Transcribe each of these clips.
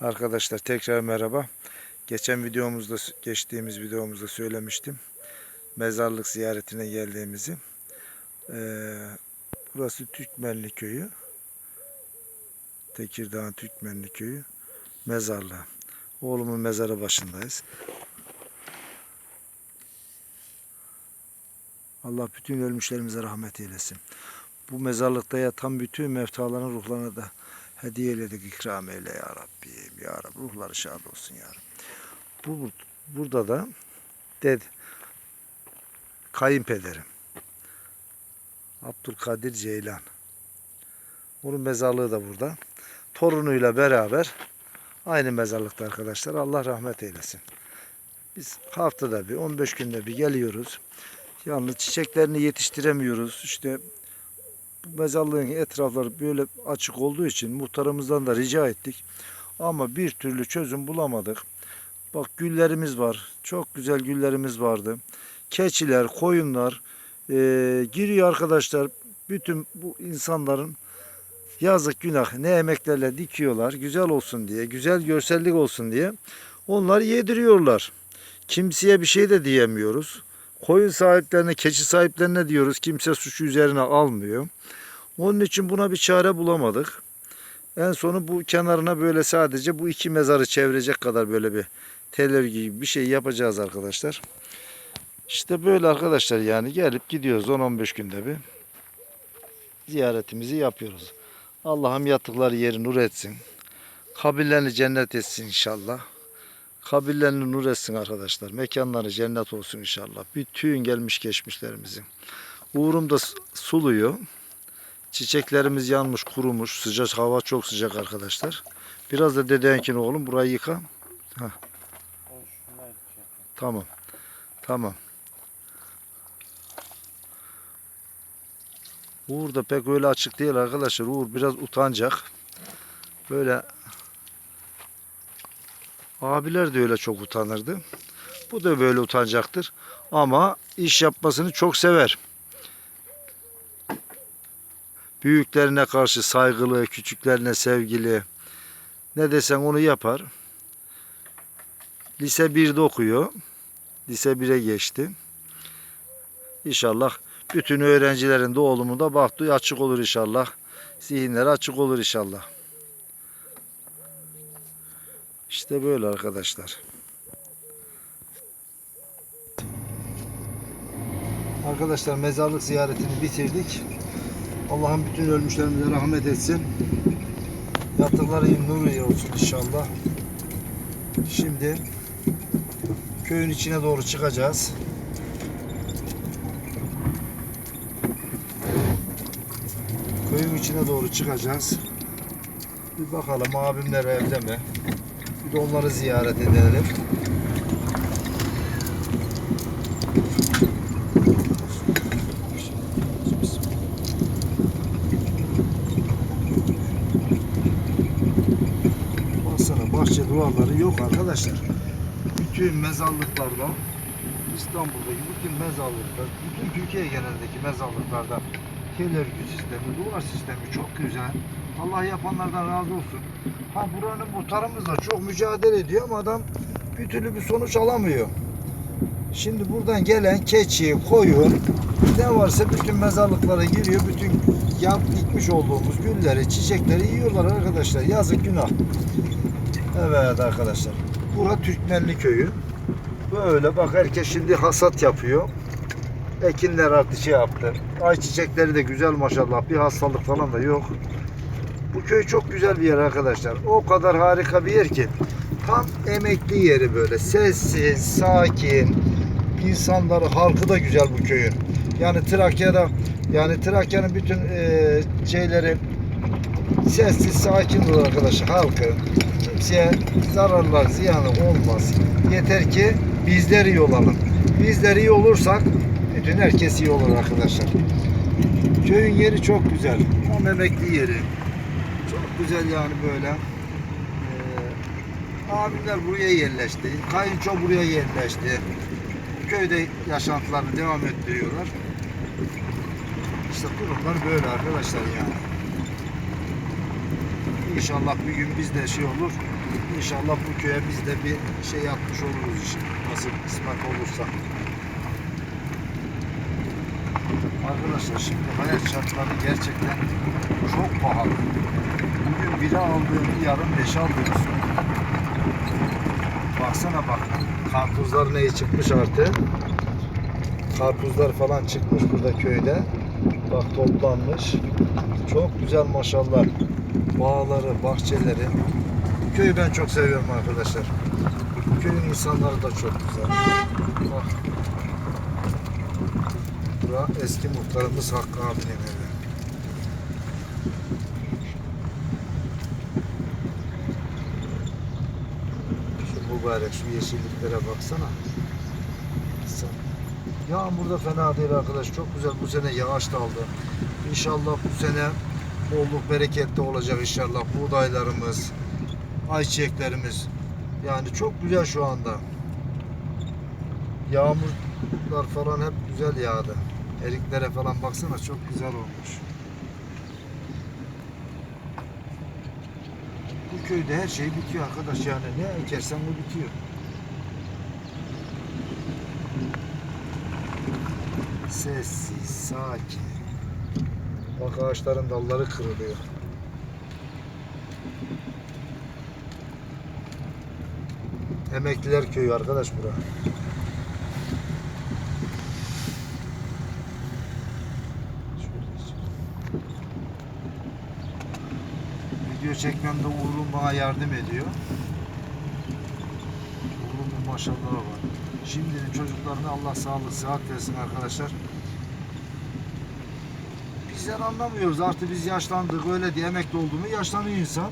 Arkadaşlar tekrar merhaba. Geçen videomuzda, geçtiğimiz videomuzda söylemiştim. Mezarlık ziyaretine geldiğimizi. Ee, burası Türkmenli köyü. Tekirdağ Türkmenli köyü. Mezarlığı. Oğlumun mezarı başındayız. Allah bütün ölmüşlerimize rahmet eylesin. Bu mezarlıkta yatan bütün mevtaların ruhlarına da hediye eyledik ikram eyle ya Rabbim. Ya Rabbi ruhları şad olsun ya Rabbi. Bu, burada da ded kayınpederim. Abdülkadir Ceylan. Onun mezarlığı da burada. Torunuyla beraber aynı mezarlıkta arkadaşlar. Allah rahmet eylesin. Biz haftada bir 15 günde bir geliyoruz. Yalnız çiçeklerini yetiştiremiyoruz. İşte mezarlığın etrafları böyle açık olduğu için muhtarımızdan da rica ettik. Ama bir türlü çözüm bulamadık. Bak güllerimiz var. Çok güzel güllerimiz vardı. Keçiler, koyunlar eee, giriyor arkadaşlar. Bütün bu insanların yazık günah ne emeklerle dikiyorlar. Güzel olsun diye, güzel görsellik olsun diye. Onlar yediriyorlar. Kimseye bir şey de diyemiyoruz. Koyun sahiplerine, keçi sahiplerine diyoruz. Kimse suçu üzerine almıyor. Onun için buna bir çare bulamadık. En sonu bu kenarına böyle sadece bu iki mezarı çevirecek kadar böyle bir tel örgü gibi bir şey yapacağız arkadaşlar. İşte böyle arkadaşlar yani gelip gidiyoruz 10-15 günde bir ziyaretimizi yapıyoruz. Allah'ım yattıkları yeri nur etsin. Kabirlerini cennet etsin inşallah. Kabirlerini nur etsin arkadaşlar. Mekanları cennet olsun inşallah. Bütün gelmiş geçmişlerimizin. Uğrum da suluyor. Çiçeklerimiz yanmış, kurumuş. Sıcak hava çok sıcak arkadaşlar. Biraz da dedenkini oğlum burayı yıka. Tamam. Tamam. Uğur da pek öyle açık değil arkadaşlar. Uğur biraz utanacak. Böyle abiler de öyle çok utanırdı. Bu da böyle utanacaktır. Ama iş yapmasını çok sever. Büyüklerine karşı saygılı, küçüklerine sevgili. Ne desen onu yapar. Lise 1'de okuyor. Lise 1'e geçti. İnşallah bütün öğrencilerin de da bahtı açık olur inşallah. Zihinleri açık olur inşallah. İşte böyle arkadaşlar. Arkadaşlar mezarlık ziyaretini bitirdik. Allah'ın bütün ölmüşlerimize rahmet etsin. Yattıkları nur olsun inşallah. Şimdi köyün içine doğru çıkacağız. Köyün içine doğru çıkacağız. Bir bakalım abimler evde mi? Bir de onları ziyaret edelim. Baksana bahçe duvarları yok arkadaşlar. Bütün mezarlıklarda İstanbul'daki bütün mezarlıklar, bütün Türkiye genelindeki mezarlıklarda tel sistemi, duvar sistemi çok güzel. Allah yapanlardan razı olsun. Ha buranın muhtarımız da çok mücadele ediyor ama adam bir türlü bir sonuç alamıyor. Şimdi buradan gelen keçi, koyun ne varsa bütün mezarlıklara giriyor. Bütün yap dikmiş olduğumuz gülleri, çiçekleri yiyorlar arkadaşlar. Yazık günah. Evet arkadaşlar. Bura Türkmenli köyü. Böyle bak herkes şimdi hasat yapıyor. Ekinler artık şey yaptı. Ayçiçekleri de güzel maşallah. Bir hastalık falan da yok. Bu köy çok güzel bir yer arkadaşlar. O kadar harika bir yer ki. Tam emekli yeri böyle. Sessiz, sakin. İnsanları, halkı da güzel bu köyün. Yani Trakya'da yani Trakya'nın bütün e, şeyleri sessiz, sakin olur arkadaşlar halkı. Kimseye zararlar, ziyanı olmaz. Yeter ki bizler iyi olalım. Bizler iyi olursak bütün herkes iyi olur arkadaşlar. Köyün yeri çok güzel. Tam emekli yeri. Çok güzel yani böyle. Ee, abimler buraya yerleşti. Kayınço buraya yerleşti. Köyde yaşantılarını devam ettiriyorlar. İşte durumlar böyle arkadaşlar yani. İnşallah bir gün biz de şey olur. İnşallah bu köye biz de bir şey yapmış oluruz işte. Nasıl kısmet olursa. Arkadaşlar şimdi hayat şartları gerçekten çok pahalı. Bugün biri aldığını yarın beş alıyorsun. Baksana bak. Karpuzlar neyi çıkmış artık. Karpuzlar falan çıkmış burada köyde. Bak toplanmış. Çok güzel maşallah. Bağları, bahçeleri. Köyü ben çok seviyorum arkadaşlar. Köyün insanları da çok güzel. Bak. Bura eski muhtarımız Hakkı abinin evi. Şu mübarek şu yeşilliklere baksana. Sen- Yağmur da fena değil arkadaş. Çok güzel bu sene yağış da aldı. İnşallah bu sene bolluk bereketli olacak inşallah. Buğdaylarımız, ayçiçeklerimiz. Yani çok güzel şu anda. Yağmurlar falan hep güzel yağdı. Eriklere falan baksana çok güzel olmuş. Bu köyde her şey bitiyor arkadaş yani ne ekersen o bitiyor. Sessiz, sakin. Bak ağaçların dalları kırılıyor. Emekliler köyü arkadaş bura. Video çekmemde Uğur'um bana yardım ediyor. Uğur'umun maşallahı var. Şimdinin çocuklarına Allah sağlık, sıhhat versin arkadaşlar. Bizler anlamıyoruz. Artık biz yaşlandık öyle diye emekli oldu mu yaşlanıyor insan.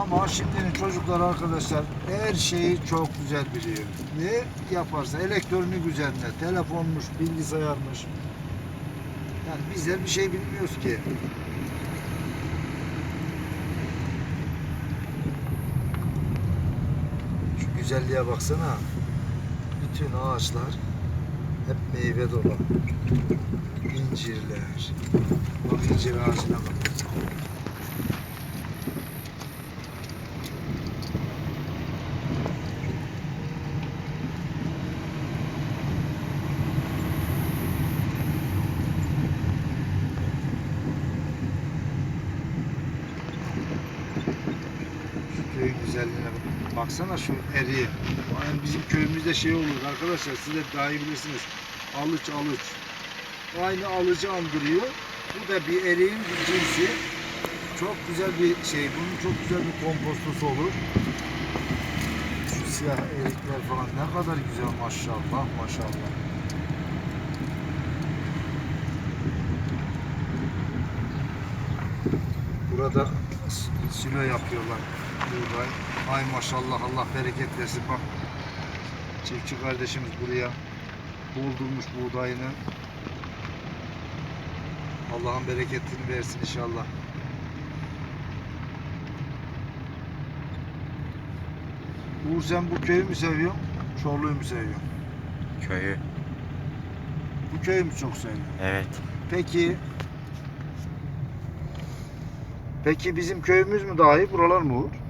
Ama şimdinin çocuklar arkadaşlar her şeyi çok güzel biliyor. Ne yaparsa elektronik üzerine telefonmuş, bilgisayarmış. Yani bizler bir şey bilmiyoruz ki. Şu güzelliğe baksana. Bütün ağaçlar hep meyve dolu. İncirler. Bak incir ağacına bak. Şu köyün güzelliğine bak. Baksana şu eriği. Yani bizim köyümüzde şey olur arkadaşlar siz de daha iyi bilirsiniz. Alıç alıç. Aynı alıcı andırıyor. Bu da bir eriğin bir cinsi. Çok güzel bir şey. Bunun çok güzel bir kompostosu olur. Şu siyah erikler falan ne kadar güzel maşallah maşallah. Burada silo yapıyorlar buğday. Ay maşallah Allah bereket versin bak. Çiftçi kardeşimiz buraya doldurmuş buğdayını. Allah'ın bereketini versin inşallah. Uğur sen bu köyü mü seviyorsun? Çorlu'yu mu seviyorsun? Köyü. Bu köyü mü çok seviyorsun? Evet. Peki Peki bizim köyümüz mü daha iyi buralar mı Uğur?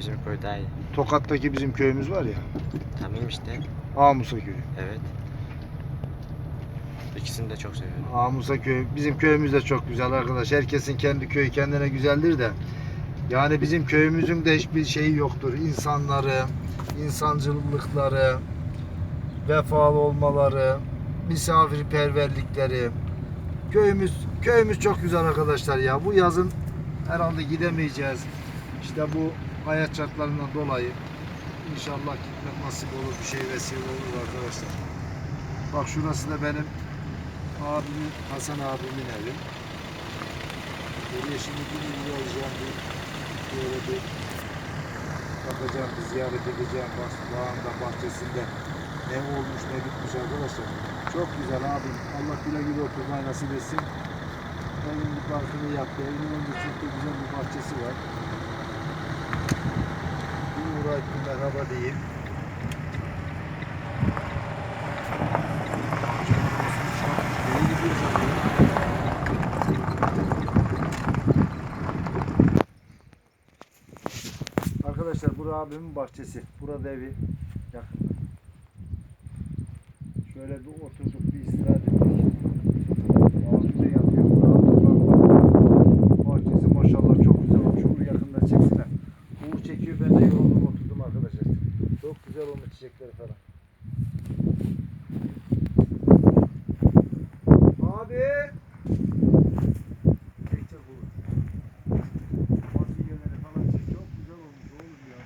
Bizim köy daha iyi. Tokat'taki bizim köyümüz var ya. Tamam işte. Amusa köyü. Evet. İkisini de çok seviyorum. Amusa köyü. Bizim köyümüz de çok güzel arkadaş. Herkesin kendi köyü kendine güzeldir de. Yani bizim köyümüzün de hiçbir şeyi yoktur. İnsanları, insancılıkları, vefalı olmaları, misafirperverlikleri. Köyümüz köyümüz çok güzel arkadaşlar ya. Bu yazın herhalde gidemeyeceğiz. İşte bu hayat şartlarından dolayı inşallah gitmek nasip olur, bir şey vesile olur arkadaşlar. Bak şurası da benim abimin, Hasan abimin evi. Buraya şimdi bir uğrayacağım bir böyle bir bakacağım, bir ziyaret edeceğim bağında, bahçesinde ne olmuş ne bitmiş arkadaşlar. Çok güzel abim. Allah güle güle oturmayı nasip etsin. Evin bir parkını yaptı. Evin önünde çok da güzel bir bahçesi var. Merhaba diyeyim. Arkadaşlar bura abimin bahçesi. Burada evi yakın. Şöyle bir oturduk bir istirahat ettik. Abim de yatıyor. Burada da bahçesi maşallah çok güzel olmuş. Uğur yakında çeksinler. Uğur çekiyor ben de yoruldum oturdum arkadaşlar. Çok güzel olmuş çiçekleri falan. Abi! Çekecek Uğur. Fasulyeleri falan. Çok güzel olmuş oğlum ya.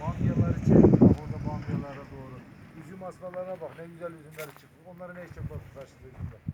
Bamyaları çek. Bak orada bamyalara doğru. Üzüm asmalarına bak. Ne güzel üzümler çıktı. Onların ne işe bak taşlı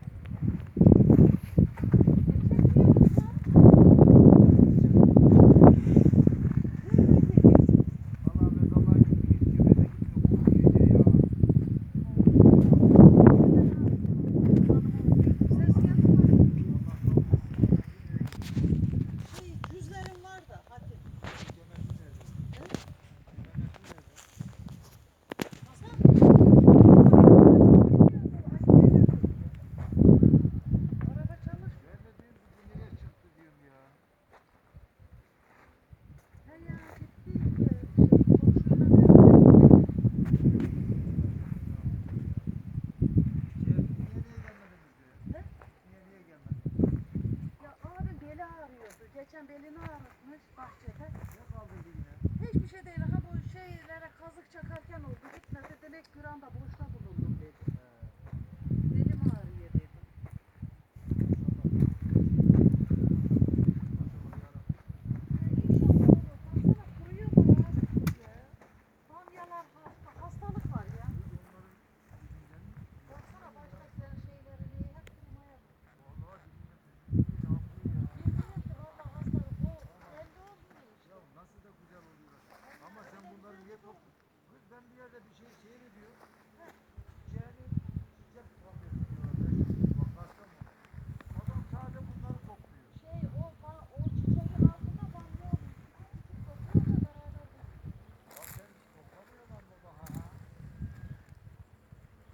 Geçen belini ağrıtmış bahçede. Ne kaldın yine? Hiçbir şey değil. Ha bu şeylere kazık çakarken oldu. Gitmedi. Demek bir anda boşta bulundum dedi. Belim ağrıyor dedi. İnşallah olur. Baksana kuruyor mu abi ya? Bamyalar hasta. Hastalık var ya. Baksana başka sen şeyleri niye hep kurumaya bak. Bilmiyorum ki valla hastalık o. Belli olmuyor işte. Ya nasıl da güzel oluyor. Ama sen bunları niye topluyorsun? Kız ben bir yerde bir şey şey mi diyor? Yani çiçek topluyorsun diyorlar. Bak Kastamonu. Adam sadece bunları topluyor. Şey o, ba- o çiçeğin altında bamya olur. Topluyor da beraber de. Ya sen toplamıyorsun lan baba ha.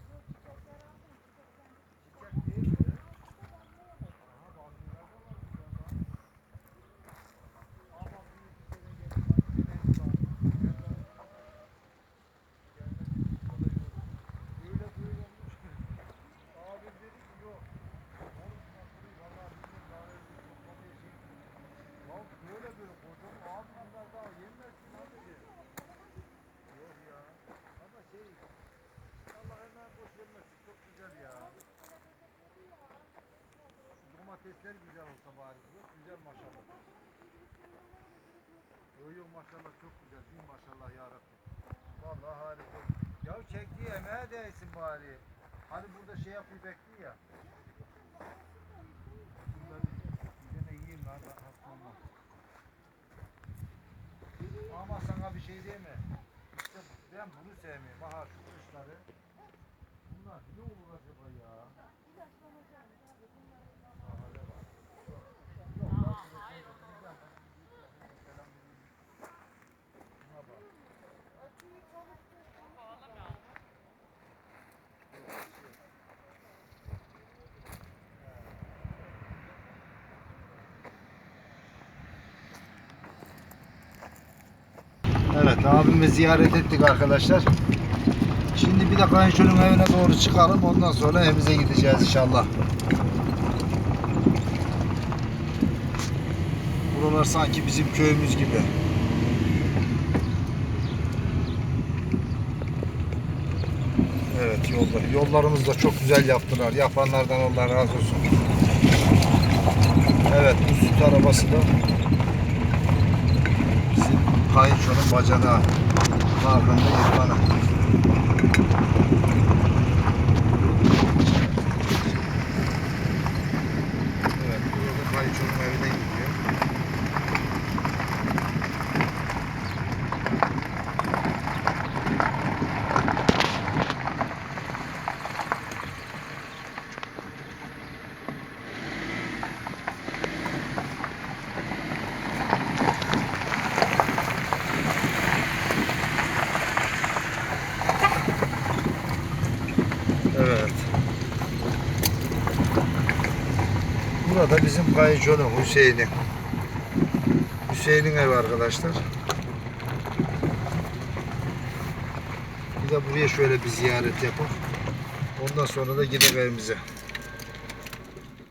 Bu çiçekleri aldım. Çiçekten Çiçek değil mi? Aha bazıları da var burada bak. Ama büyük çiçeğe gelip bak güneş var. Gel bak. Gelmedi, kolay yok. Öyle böyle olmuş ki. Abim dedi ki yok. Oğlum şuna kuruyu vallahi bilmiyorum daha öyle bir toplamaya şey. Ya böyle böyle kocaman abi bunlar daha yemezsin abi dedi. Yok ya. Ama şey Allah hemen boş vermesin çok güzel ya. Şu domatesler güzel olsa bari. Yok güzel maşallah. Yok yok maşallah çok güzel. Bin maşallah ya Rabbi. Vallahi harika. Ya çektiği emeğe değsin bari. Hani burada şey yapıyor bekliyor ya. Bunları bir tane yiyeyim lan. ben hastamam. Ama sana bir şey diyeyim mi? İşte ben bunu sevmiyorum. Bahar şu kuşları. Bunlar ne olur acaba ya? Bahare bak. Yok, bak, güzel, güzel. Selam vereyim. Şuna bak. Evet abimi ziyaret ettik arkadaşlar. Şimdi bir de kayınçonun evine doğru çıkalım. Ondan sonra evimize gideceğiz inşallah. Buralar sanki bizim köyümüz gibi. Evet yollar. Yollarımızı da çok güzel yaptılar. Yapanlardan Allah razı olsun. Evet bu süt arabası da bizim kayınçonun bacanağı. Markında yırtmanı. Burada bizim kayınçonun Hüseyin'in. Hüseyin'in evi arkadaşlar. Bir de buraya şöyle bir ziyaret yapalım. Ondan sonra da gidelim evimize.